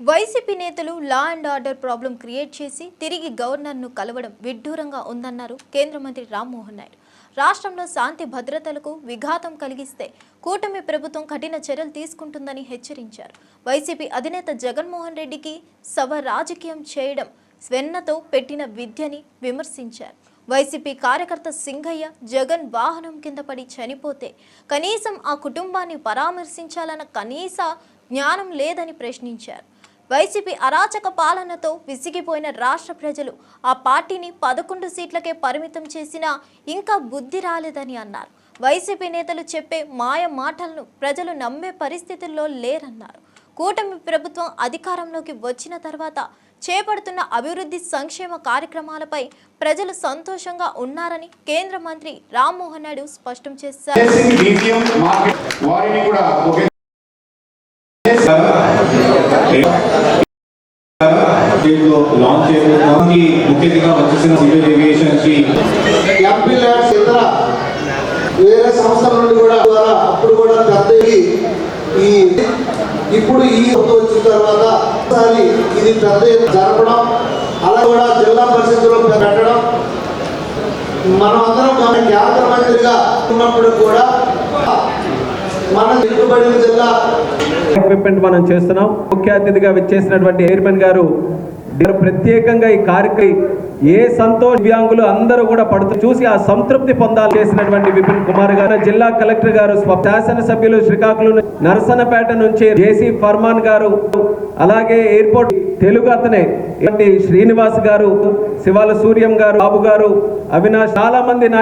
YCP నేతలు law and order problem create చేసి తిరిగి గవర్నర్ను కలవడం విడ్డూరంగా ఉందన్నారు కేంద్ర మంత్రి రామ్మోహన్ నాయుడు. రాష్ట్రంలో శాంతి భద్రతలకు విఘాతం కలిగిస్తే కూటమి ప్రభుత్వం కఠిన చర్యలు తీసుకుంటుందని హెచ్చరించారు. వైసీపీ అధినేత జగన్మోహన్ రెడ్డికి సభ రాజకీయం చేయడం స్వెన్నతో పెట్టిన విద్యని విమర్శించారు. వైసీపీ కార్యకర్త సింగయ్య జగన్ వాహనం కింద పడి చనిపోతే కనీసం ఆ కుటుంబాన్ని పరామర్శించాలన్న కనీస జ్ఞానం లేదని ప్రశ్నించారు. వైసీపీ అరాచక పాలనతో విసిగిపోయిన రాష్ట్ర ప్రజలు ఆ పార్టీని పదకొండు సీట్లకే పరిమితం చేసినా ఇంకా బుద్ధి రాలేదని అన్నారు. వైసీపీ నేతలు చెప్పే మాయ మాటలను ప్రజలు నమ్మే పరిస్థితుల్లో లేరన్నారు. కూటమి ప్రభుత్వం అధికారంలోకి వచ్చిన తర్వాత చేపడుతున్న అభివృద్ధి సంక్షేమ కార్యక్రమాలపై ప్రజలు సంతోషంగా ఉన్నారని కేంద్ర మంత్రి రామ్మోహన్ నాయుడు స్పష్టం చేశారు. వారిని కూడా లాంచ్ చేయడానికి ముఖ్య అతిథిగా వచ్చేసిన సివిల్ ఏవియేషన్కి ఎంపీ ల్యాబ్స్ ఇతర వేరే సంస్థల నుండి కూడా ద్వారా అప్పుడు కూడా పెద్ద ఈ- ఇప్పుడు ఈ వచ్చిన తర్వాత ఒకసారి ఇది పెద్ద జరపడం అలా కూడా జిల్లా పరిషత్తులో పెట్టడం మనం అందరం మన కేంద్ర మంత్రిగా ఉన్నప్పుడు కూడా మన ఇరుబడిన జిల్లా ఎక్విప్మెంట్ మనం చేస్తున్నాం. ముఖ్య అతిథిగా విచ్చేసినటువంటి చైర్మన్ గారు ప్రత్యేకంగా ఈ కార్యక్రమం ఏ సంతోష దివ్యాంగులు అందరూ కూడా పడుతూ చూసి ఆ సంతృప్తి పొందాలి చేసినటువంటి విపిన్ కుమార్ గారు జిల్లా కలెక్టర్ గారు శాసనసభ్యులు శ్రీకాకుళం నరసనపేట నుంచి జేసీ ఫర్మాన్ గారు అలాగే ఎయిర్పోర్ట్ తెలుగు అతనే. శ్రీనివాస్ గారు శివాల సూర్యం గారు బాబు గారు అవినాష్ చాలా మంది